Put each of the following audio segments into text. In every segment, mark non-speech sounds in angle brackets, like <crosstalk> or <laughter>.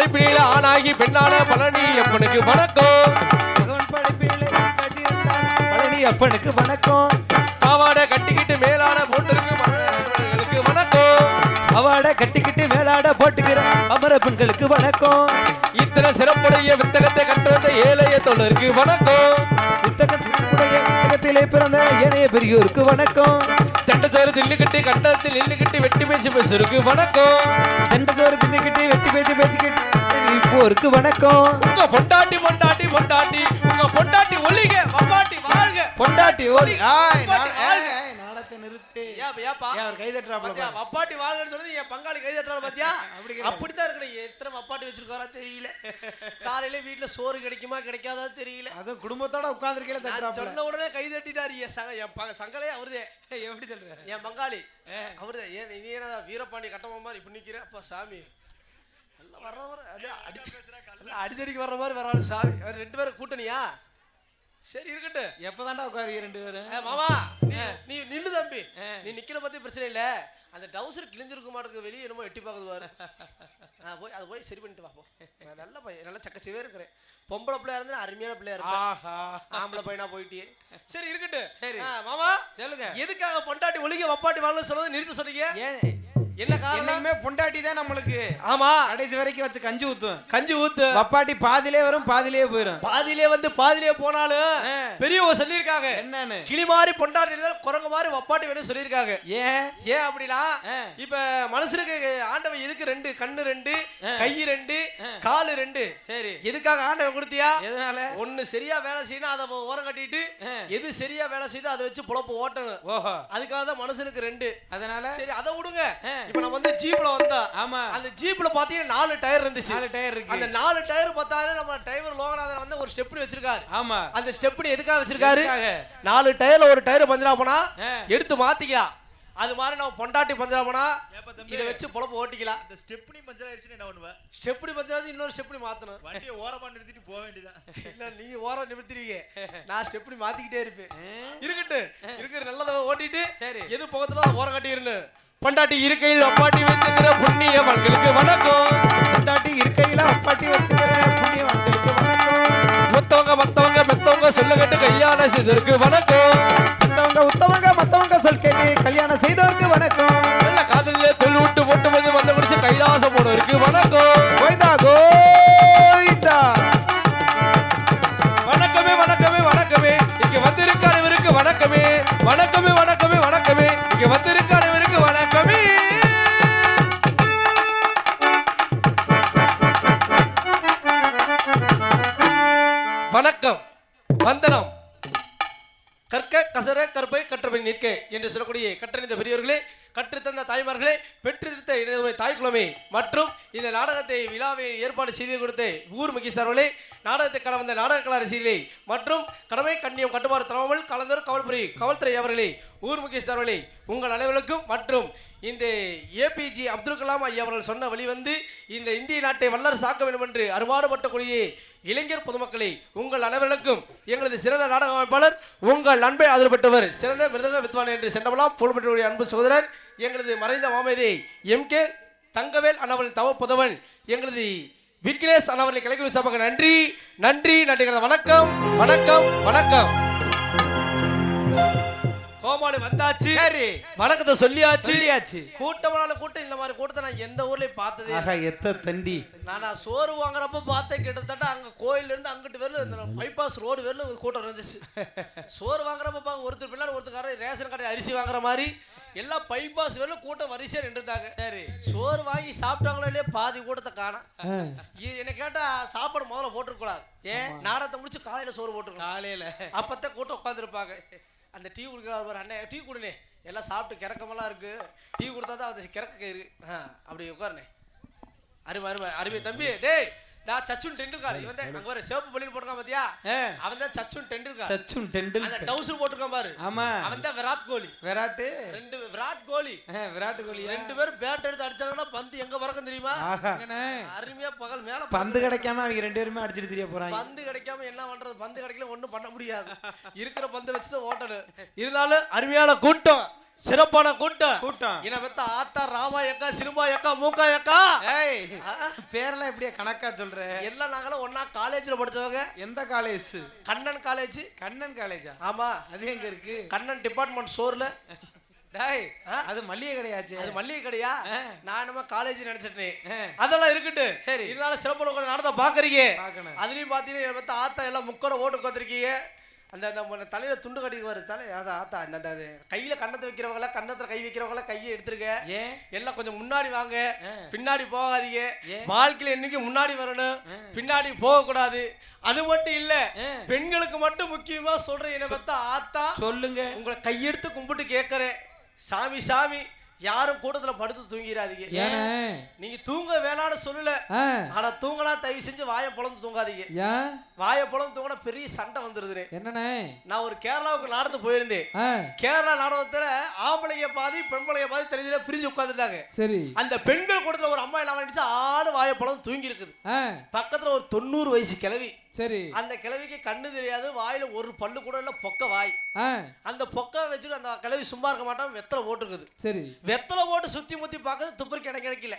படைப்பினில ஆணாகி பெண்ணான பழனி அப்பனுக்கு வணக்கம். படைப்பிலே. பழனி அப்பனுக்கு வணக்கம். பாவாடை கட்டிக்கிட்டு மேலான போட்டிருக்கு வணக்கம். அவாட கட்டிக்கிட்டு மேலாட போட்டுக்கிற அமர பெண்களுக்கு வணக்கம். இத்தனை சிறப்புடைய வித்தகத்தை கட்டு வந்த ஏழைய தொழருக்கு வணக்கம். புத்தகத்தினுடைய புத்தகத்திலே பிறந்த ஏனைய பெரியோருக்கு வணக்கம். தண்டச்சோறு தின்னுக்கிட்டு கண்டத்தில் நின்னுக்கிட்டு வெட்டி பேசி பேசுறதுக்கு வணக்கம். எந்த சோறு தின்னுக்கிட்டு வெட்டி பேச்சு பேசிக்கிட்டு இப்போருக்கு வணக்கம். உங்க பொண்டாட்டி பொண்டாட்டி பொண்டாட்டி உங்க பொண்டாட்டி ஒளிக வப்பாட்டி வாழ்க. பொண்டாட்டி ஓடி ஆய், நிறுத்து. ஏன் ஏப்பா? அவர் கை பாரு. வப்பாட்டி வாழ்கன்னு சொன்னது என் பங்காளி கை தட்டுறாரு பாத்தியா? <laughs> அப்படி. அப்படித்தான் இருக்கணும். எத்தனை வப்பாட்டி வச்சிருக்காரா தெரியல. <laughs> காலையில வீட்டுல சோறு கிடைக்குமா கிடைக்காதா தெரியல. அதுவும் குடும்பத்தோட உட்கார்ந்துருக்கீல சொன்ன உடனே கை தட்டிட்டாரு என் சக என் சங்கலே அவருதே. <laughs> எப்படி சொல்ற என் பங்காளி. அவருதே. ஏன் நீ என்ன வீரபாண்டி கட்டமா மாதிரி இப்படி நிக்கிற? அப்பா சாமி. எல்லாம் வர்றவர். அப்படியே அடி எல்லாம் அடிதடிக்கு வர்ற மாதிரி வராரு சாமி. ரெண்டு பேரும் கூட்டணியா? சரி இருக்கட்டும். எப்பதான்டா உட்காருவீங்க ரெண்டு பேரும்? மாமா நீ நில்லு தம்பி. நீ நிக்கிற பத்தி பிரச்சனை இல்ல. அந்த டவுசர் கிழிஞ்சிருக்க மாட்டேங்குது வெளியே என்னமோ எட்டி பார்க்குது பாரு <laughs> நான் போய் அதை போய் சரி பண்ணிட்டு வா போ. நான் நல்ல பையன் நல்ல சக்கச்சவே இருக்கிறேன். பொம்பளை பிள்ளையா இருந்தா அருமையான பிள்ளையா இருப்பேன். ஆம்பளை பையனா போயிட்டியே. சரி இருக்கட்டும். சரி. மாமா சொல்லுங்க. எதுக்காக பொண்டாட்டி ஒளிக வப்பாட்டி வாழணும் சொன்னது நிறுத்த சொன்னீங்க? என்ன காரணம்? பொண்டாட்டி தான் நம்மளுக்கு. ஆமா. கடைசி வரைக்கும் வச்சு கஞ்சி ஊத்தும் கஞ்சி ஊத்து. பப்பாட்டி பாதியிலே வரும் பாதியிலே போயிடும் பாதியிலே வந்து பாதியிலே போனாலும். பெரியவங்க சொல்லியிருக்காங்க. என்னன்னு? கிளி மாதிரி பொண்டாட்டி குரங்கு மாதிரி வப்பாட்டி வேணும் சொல்லியிருக்காங்க. ஏன்? ஏன் அப்படின்னா. இப்ப மனுஷனுக்கு ஆண்டவன் எதுக்கு ரெண்டு? கண்ணு ரெண்டு. கை ரெண்டு. காலு ரெண்டு? சரி. எதுக்காக ஆண்டவன் கொடுத்தியா? எதனால? ஒண்ணு சரியா வேலை செய்யணும் அதை ஓரம் கட்டிட்டு. எது சரியா வேலை செய்யுதோ அதை வச்சு பொழப்பு ஓட்டணும். ஓஹோ. அதுக்காக தான் மனுஷனுக்கு ரெண்டு. அதனால? சரி அதை விடுங்க. இப்ப நம்ம வந்து ஜீப்ல வந்தோம் ஆமா. அந்த ஜீப்ல பாத்தீங்கன்னா நாலு டயர் இருந்துச்சு. நாலு டயர் அந்த இருக்கு நாலு டயர் பார்த்தாலும் நம்ம டிரைவர் லோகநாதன் வந்து ஒரு ஸ்டெப்னி வச்சிருக்காரு. ஆமா. அந்த ஸ்டெப்னி எதுக்காக வச்சிருக்காரு? நாலு டயர்ல ஒரு டயர் பஞ்சரா போனா. எடுத்து மாத்திக்கலாம். அது மாதிரி நம்ம பொண்டாட்டி பஞ்சரா போனா? இதை வச்சு பொழப்பு ஓட்டிக்கலாம். அந்த ஸ்டெப்னி பஞ்சர் ஆயிடுச்சுன்னு என்ன பண்ணுவேன் ஸ்டெப்னி பஞ்சரா இன்னொரு ஸ்டெப்னி மாத்தணும். வண்டியை ஓரமா நிறுத்திட்டு போக வேண்டியதான் இல்ல நீங்க ஓரம் நிமித்திருவீங்க நான் ஸ்டெப்னி மாத்திக்கிட்டே இருப்பேன். இருக்கட்டும். இருக்கிற நல்லதை ஓட்டிட்டு சரி. எது பக்கத்துல ஓரம் கட்டிருன்னு பொண்டாட்டி இருக்கையில் அப்பாட்டி வைத்துக்கிற புண்ணிய மக்களுக்கு வணக்கம். பொண்டாட்டி இருக்கையில அப்பாட்டி வச்சுக்கிற புண்ணியவான்களுக்கு வணக்கம். மத்தவங்க மத்தவங்க பெத்தவங்க சொல்ல கேட்டு கல்யாணம் செய்ததற்கு வணக்கம். கற்க கசர கற்பை கற்றபடி நிற்க என்று சொல்லக்கூடிய கற்றறிந்த பெரியவர்களே கற்றுத்தந்த தாய்மார்களே பெற்றெடுத்த இணைய தாய்க்குழமை மற்றும் இந்த நாடகத்தை விழாவை ஏற்பாடு செய்து கொடுத்த ஊர் முக்கிய சார்பர்களே நாடகத்தை கலந்த நாடக கலா மற்றும் கடமை கண்ணியம் கட்டுப்பாடு தராமல் கலந்தர் காவல்துறை கவல்துறை அவர்களே ஊர் முக்கிய உங்கள் அனைவருக்கும் மற்றும் இந்த ஏபிஜே அப்துல் கலாம் ஐயா அவர்கள் சொன்ன வழி வந்து இந்த இந்திய நாட்டை வல்லரசு ஆக்க வேண்டும் என்று அறுபாடுபட்டக்கூடிய இளைஞர் பொதுமக்களை உங்கள் அனைவருக்கும் எங்களது சிறந்த நாடக அமைப்பாளர் உங்கள் அன்பை ஆதரப்பட்டவர் சிறந்த மிருதக வித்வான் என்று சென்றவலாம் புகழ்பெற்றக்கூடிய அன்பு சகோதரர் எங்களது மறைந்த மாமேதை எம் கே தங்கவேல் அண்ணவரின் தவ புதவன் எங்களது விக்னேஷ் அண்ணவர்களை கலைக்குழு சபக நன்றி நன்றி நன்றி வணக்கம் வணக்கம் வணக்கம். கோமாளி வந்தாச்சு. சரி. வணக்கத்தை சொல்லியாச்சு. சொல்லியாச்சு. கூட்டமான கூட்டம் இந்த மாதிரி கூட்டத்தை நான் எந்த ஊர்லயும் பார்த்ததே. ஆகா எத்த தண்டி. நான் நான் சோறு வாங்குறப்ப பார்த்தேன் கிட்டத்தட்ட அங்க கோயில்ல இருந்து அங்கிட்டு வரல இந்த பைபாஸ் ரோடு வரல ஒரு கூட்டம் இருந்துச்சு சோறு வாங்குறப்ப பாக்க ஒருத்தர் பின்னாடி ஒருத்தர் ரேஷன் கடை அரிசி வாங்குற மாதிரி எல்லாம் பைபாஸ் வரல கூட்டம் வரிசையா நின்றுட்டாங்க. சரி. சோறு வாங்கி சாப்பிட்டாங்களோ இல்லையா பாதி கூட்டத்தை காணோம். என்ன கேட்டா சாப்பாடு முதல்ல போட்டுருக்க கூடாது. ஏன் நாடகத்தை முடிச்சு காலையில சோறு போட்டுருக்கணும். காலையில. அப்பத்தான் கூட்டம் உட்காந்துருப்பாங்க அந்த டீ குடிக்கிறார் பாரு அண்ணே டீ குடுனே எல்லாம் சாப்பிட்டு கிறக்கமெல்லாம் இருக்குது டீ கொடுத்தா தான் அது கிறக்க ஆ அப்படி உட்காருனே அருமை அருமை அருமை. தம்பி டேய் நான் சச்சுன் டெண்டுல்கர் இவன் தான் அங்க வர சிவப்பு பள்ளியில் போட்டிருக்கான் பாத்தியா? அவன் தான் சச்சுன் டெண்டுல்கர் சச்சுன் அந்த டெண்டுல்கர் டவுசர் போட்டிருக்கான் பாரு. ஆமா. அவன் தான் விராட் கோலி. விராட்டு? ரெண்டு விராட் கோலி. விராட் கோலியா? ரெண்டு பேரும் பேட் எடுத்து அடிச்சாங்கன்னா பந்து எங்க பறக்கும் தெரியுமா? அருமையா பகல் மேல பந்து கிடைக்காம அவங்க ரெண்டு பேருமே அடிச்சிட்டு தெரிய போறாங்க. பந்து கிடைக்காம என்ன பண்றது? பந்து கிடைக்கல ஒண்ணும் பண்ண முடியாது. இருக்கிற பந்து வச்சு தான் ஓட்டணும். இருந்தாலும் அருமையான கூட்டம். சிறப்பான கூட்டம். கூட்டம். இன பெத்த ஆத்தா ராமா எக்கா சிலுமா எக்கா மூக்கா எக்கா ஏய் பேரெல்லாம் எப்படியா கணக்கா சொல்ற? எல்லாம் நாங்களும் ஒண்ணா காலேஜ்ல படிச்சவங்க. எந்த காலேஜ் கண்ணன் காலேஜ் கண்ணன் காலேஜா ஆமா. அது எங்க இருக்கு? கண்ணன் டிபார்ட்மெண்ட் ஸ்டோர்ல டாய் அது மல்லிகை கடையாச்சு. அது மல்லிகை கடையா. நான் என்னமோ காலேஜ் நினைச்சிட்டேன். அதெல்லாம் இருக்கட்டு சரி. இருந்தாலும் சிறப்பு நடத்த பாக்குறீங்க. அதுலயும் பாத்தீங்கன்னா ஆத்தா எல்லாம் முக்கோட ஓட்டு உட்காந்துருக்கீங்க அந்த அந்த தலையில துண்டு கட்டி வர தலை அதான் ஆத்தா அந்த அந்த கையில கண்ணத்தை வைக்கிறவங்கள கண்ணத்துல கை வைக்கிறவங்கள கையை எடுத்துருக்க. ஏன்? எல்லாம் கொஞ்சம் முன்னாடி வாங்க. பின்னாடி போகாதீங்க? வாழ்க்கையில என்னைக்கு முன்னாடி வரணும்? பின்னாடி போக கூடாது அது மட்டும் இல்ல. பெண்களுக்கு மட்டும் முக்கியமா சொல்றேன் என்ன பத்த ஆத்தா சொல்லுங்க. உங்களை கையெடுத்து கும்பிட்டு கேட்கறேன் சாமி சாமி யாரும் கூட்டத்துல படுத்து தூங்கிடாதீங்க நீங்க தூங்க வேணாம்னு சொல்லல. ஆனா தூங்கினா தயவு செஞ்சு வாயை பொழந்து தூங்காதீங்க. வாயை பொழந்து தூங்கினா பெரிய சண்டை வந்துருதுன்னு என்னண்ணே? நான் ஒரு கேரளாவுக்கு நாடத்து போயிருந்தேன். கேரளா நாடகத்துல ஆம்பளைங்க பாதி பெண்பளைங்க பாதி தெரிஞ்சு பிரிஞ்சு உட்காந்துருந்தாங்க சரி. அந்த பெண்கள் கூட்டத்துல ஒரு அம்மா என்ன பண்ணிடுச்சு ஆடு வாயை பொழந்து தூங்கி இருக்குது பக்கத்துல ஒரு தொண்ணூறு வயசு கிழவி. சரி. அந்த கிழவிக்கு கண்ணு தெரியாது வாயில ஒரு பல்லு கூட இல்ல பொக்க வாய். அந்த பொக்க வச்சுட்டு அந்த கிழவி சும்மா இருக்க மாட்டான் வெத்தலை போட்டுருக்குது. சரி. வெத்தலை போட்டு சுத்தி முத்தி பார்க்கறது துப்பருக்கு இடம் கிடைக்கல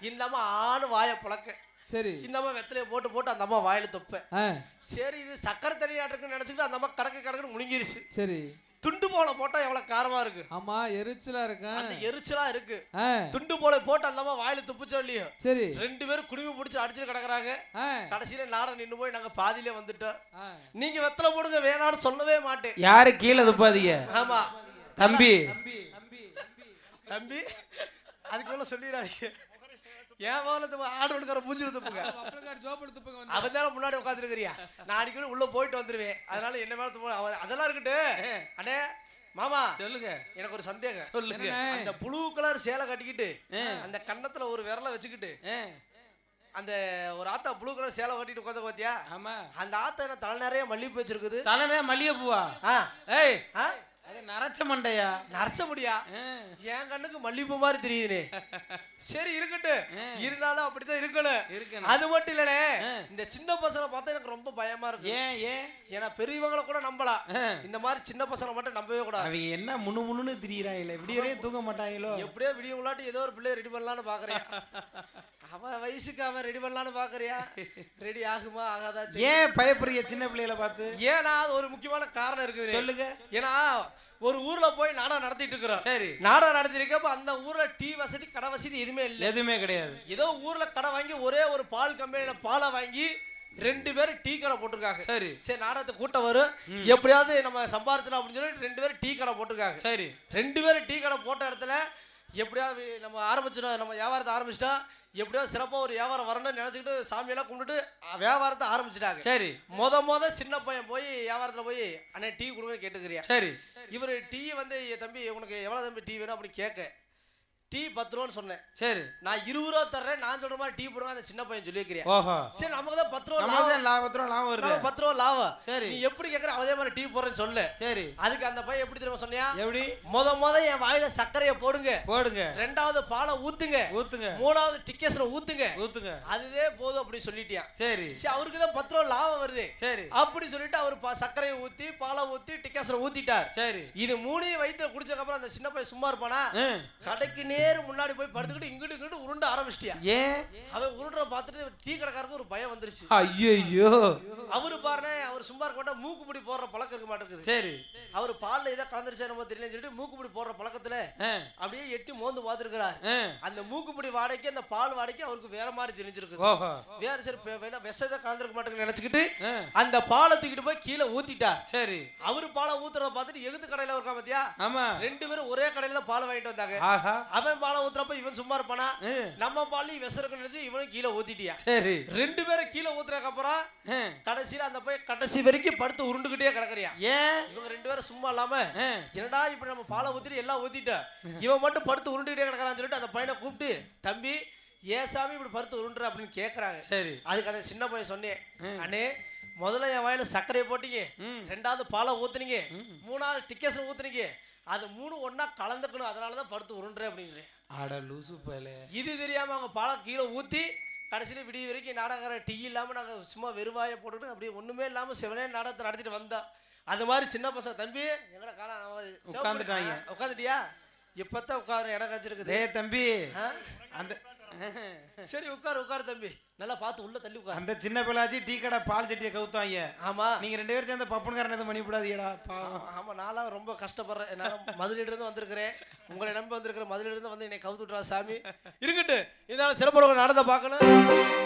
இந்த அம்மா ஆணு வாயை புழக்க. சரி. இந்த அம்மா வெத்தலையை போட்டு போட்டு அந்த அம்மா வாயில துப்ப. ஆ. சரி இது சக்கரை தனியாட்டுக்குன்னு நினைச்சுக்கிட்டு அந்த அம்மா கடக்கு கடக்குன்னு முழுங்கிருச்சு. சரி. துண்டு போல போட்டா எவ்வளவு காரமா இருக்கு? ஆமா எரிச்சலா இருக்கேன் அந்த எரிச்சலா இருக்கு. துண்டு போல போட்டு அந்த அம்மா வாயில துப்புச்சோ இல்லையோ சரி. ரெண்டு பேரும் குடுமி பிடிச்சி அடிச்சுட்டு கிடக்குறாங்க. கடைசியில நாடம் நின்னு போய் நாங்க பாதியில வந்துட்டோம். நீங்க வெத்தலை போடுங்க வேணாம்னு சொல்லவே மாட்டேன். யாரு கீழே துப்பாதீங்க? ஆமா. தம்பி. தம்பி. அதுக்குள்ள சொல்லிடாதீங்க. ஏன் முதல்ல ஆடு எடுக்கிற மூஞ்சில துப்புங்க. அவன் தானே முன்னாடி உட்காந்துருக்கிறியா நான் அடிக்கடி உள்ள போயிட்டு வந்துருவேன். அதனால என்ன மேல அவன் அதெல்லாம் இருக்கட்டு அண்ணே மாமா சொல்லுங்க. எனக்கு ஒரு சந்தேகம். சொல்லுங்க? அந்த ப்ளூ கலர் சேலை கட்டிக்கிட்டு. அந்த கன்னத்துல ஒரு விரலை வச்சுக்கிட்டு அந்த ஒரு ஆத்தா ப்ளூ கலர் சேலை கட்டிட்டு உட்காந்து பாத்தியா? ஆமா. அந்த ஆத்தா என்ன தலை நிறைய மல்லிகைப்பூ வச்சிருக்குது? தலைனே மல்லிகை பூவா ஆ. ஏய். ஆ? அது நரைச்ச மண்டையா? நரைச்ச முடியா? என் கண்ணுக்கு மல்லிகைப்பூ மாதிரி தெரியுதுனே. சரி இருக்கட்டும். இருந்தாலும் அப்படித்தான் இருக்கணும். அது மட்டும் இல்லனே. இந்த சின்ன பசங்களை பார்த்தா எனக்கு ரொம்ப பயமா இருக்கு ஏன் ஏன்? ஏன்னா பெரியவங்களை கூட நம்பலாம். இந்த மாதிரி சின்ன பசங்களை மட்டும் நம்பவே கூடாது. அவங்க என்ன முன்னு முன்னுன்னு திரியிறாங்களே விடியவே தூங்க மாட்டாங்களோ? எப்படியோ விடிய உள்ளாட்டி ஏதோ ஒரு பிள்ளை ரெடி பண்ணலாம்னு பாக்குறேன். <laughs> அவன் வயசுக்கு அவன் ரெடி பண்ணலாம்னு பாக்குறியா? ரெடி ஆகுமா ஆகாதா. ஏன் பயப்படுறீங்க சின்ன பிள்ளைகளை பார்த்து? ஏன்னா அது ஒரு முக்கியமான காரணம் இருக்குது சொல்லுங்க. ஏன்னா ஒரு ஊர்ல போய் நாடகம் நடத்திட்டு இருக்கிறோம். சரி. நாடகம் நடத்திருக்கப்ப அந்த ஊர்ல டீ வசதி கடை வசதி எதுவுமே இல்லை. எதுவுமே கிடையாது. ஏதோ ஊர்ல கடை வாங்கி ஒரே ஒரு பால் கம்பெனியில பாலை வாங்கி ரெண்டு பேரும் டீ கடை போட்டிருக்காங்க. சரி. சரி நாடகத்துக்கு கூட்டம் வரும். எப்படியாவது நம்ம சம்பாரிச்சலாம் அப்படின்னு சொல்லி ரெண்டு பேரும் டீ கடை போட்டிருக்காங்க. சரி. ரெண்டு பேரும் டீ கடை போட்ட இடத்துல எப்படியாவது நம்ம ஆரம்பிச்சிடும் நம்ம வியாபாரத்தை ஆரம்பிச்சிட்டா எப்படியாவது சிறப்பாக ஒரு வியாபாரம் வரணும்னு நினச்சிக்கிட்டு சாமியெல்லாம் கும்பிட்டுட்டு அஹ், வியாபாரத்தை ஆரம்பிச்சிட்டாங்க. சரி. முத முத சின்ன பையன் போய் வியாபாரத்தில் போய் அண்ணே டீ கொடுங்கன்னு கேட்டுக்கிறியா? சரி. இவர் டீ வந்து "ஏ தம்பி உனக்கு எவ்வளோ தம்பி டீ வேணும்? அப்படின்னு கேட்க டீ பத்து ரூபான்னு சொன்னேன். சரி. நான் இருபது ரூபா தர்றேன் நான் சொல்ற மாதிரி டீ போடுங்க அந்த சின்ன பையன் சொல்லியிருக்கிறியா? ஓஹோ. சரி நமக்கு தான் பத்து ரூபா நம்ம லாபம். தான் லாபத்துல லாபம் வருது. பத்து ரூபா லாபம். சரி. நீ எப்படி கேட்குற அதே மாதிரி டீ போடுறேன்னு சொல்லு. சரி. அதுக்கு அந்த பையன் எப்படி தெரியுமா சொன்னியா? எப்படி? முத முத என் வாயில சர்க்கரையை போடுங்க. போடுங்க. ரெண்டாவது பாலை ஊத்துங்க. ஊத்துங்க. மூணாவது டிக்கெட்ஸ்ல ஊத்துங்க. ஊத்துங்க. அதுவே போதும் அப்படி சொல்லிட்டியான் சரி. சரி அவருக்கு தான் பத்து ரூபா லாபம் வருது. சரி. அப்படி சொல்லிட்டு அவர் சர்க்கரையை ஊத்தி பாலை ஊத்தி டிக்கெட்ஸ்ல ஊத்திட்டார். சரி. இது மூணையும் வயிற்றுல குடிச்சதுக்கு அப்புறம் அந்த சின்ன பையன் சும்மா இருப்பானா. கடைக்கு நேரு முன்னாடி போய் படுத்துக்கிட்டு இங்கிட்டு இங்கிட்டு உருண்டு ஆரம்பிச்சிட்டியா? ஏன்? அவன் உருண்டுற பார்த்துட்டு டீ கடைக்காரருக்கு ஒரு பயம் வந்துருச்சு. ஐயோ அவரு பாருங்க அவர் சும்மா இருக்க மாட்டா மூக்கு பிடி போடுற பழக்கம் இருக்க மாட்டேங்குது. சரி. அவர் பால்ல ஏதோ கலந்துருச்சா நம்ம தெரியலன்னு சொல்லிட்டு மூக்கு பிடி போடுற பழக்கத்துல அப்படியே எட்டி மோந்து பார்த்துருக்கிறார். அந்த மூக்குப்பிடி வாடகைக்கு அந்த பால் வாடகைக்கு அவருக்கு வேற மாதிரி தெரிஞ்சிருக்கு வேற சரி விஷத்தை கலந்துருக்க மாட்டேங்குன்னு நினைச்சுக்கிட்டு அந்த பாலை தூக்கிட்டு போய் கீழே ஊத்திட்டார். சரி. அவரு பாலை ஊத்துறத பார்த்துட்டு எகுத்து கடையில இருக்கா பாத்தியா? ஆமா. ரெண்டு பேரும் ஒரே கடையில தான் பாலை வாங்கிட்டு வந்தாங்க. அவன் பாலை ஊத்துறப்ப இவன் சும்மா இருப்பானா? நம்ம பாலையும் விஷம் இருக்குன்னு நினைச்சு இவனும் கீழே ஊத்திட்டியா? சரி. ரெண்டு பேரும் கீழே ஊத்துறதுக்கு அப்புறம் கடைசியில அந்த போய் கடைசி வரைக்கும் படுத்து உருண்டுகிட்டே கிடக்குறியா ஏன் இவங்க ரெண்டு பேரும் சும்மா இல்லாம என்னடா இப்படி நம்ம பாலை ஊத்திட்டு எல்லாம் ஊத்திட்டோம் இவன் மட்டும் படுத்து உருண்டுகிட்டே கிடக்குறான்னு சொல்லிட்டு அந்த பையனை கூப்பிட்டு தம்பி ஏன் சாமி இப்படி படுத்து உருண்டுற அப்படின்னு கேக்குறாங்க. சரி. அதுக்கு அந்த சின்ன பையன் சொன்னேன் அண்ணே முதல்ல என் வாயில சர்க்கரையை போட்டீங்க. ரெண்டாவது பாலை ஊத்துனீங்க மூணாவது டிக்கெட்ஸ் ஊத்துனீங்க அது மூணு ஒண்ணா கலந்துக்கணும் அதனால தான் படுத்து உருண்டுறேன் அப்படிங்கிறேன். அட லூசு இது தெரியாம அவங்க பாலை கீழே ஊத்தி கடைசியில் விடிய வரைக்கும் நாடகர டீ இல்லாம நாங்க சும்மா வெறுவாயை போட்டுட்டு அப்படியே ஒண்ணுமே இல்லாம சிவனே நாடகத்தை நடத்திட்டு வந்தோம் அது மாதிரி சின்ன பசங்க தம்பி எங்கடா காணா உட்கார்ந்துட்டாங்க. உட்காந்துட்டியா இப்பதான் உட்கார இடம் கச்சிருக்குது டேய் தம்பி? அந்த சரி உட்காரு உட்காரு தம்பி. நல்லா பார்த்து உள்ள தள்ளி உட்காரு. அந்த சின்ன பிள்ளாச்சி டீ கடை பால் சட்டியை கவுத்தாங்க ஆமா. நீங்க ரெண்டு பேரும் சேர்ந்த பப்பன்காரன் எதுவும் பண்ணிவிடாதீடா பாவம் ஆமா, நான்லாம் ரொம்ப கஷ்டப்படுறேன். நான் மதுரையில இருந்து வந்திருக்கிறேன். உங்களை நம்பி வந்திருக்கிற மதுரையில இருந்து வந்து என்னை கவுத்து விட்றா சாமி. இருக்கட்டும் இதனால சிறப்பு நடந்த பார்க்கணும்.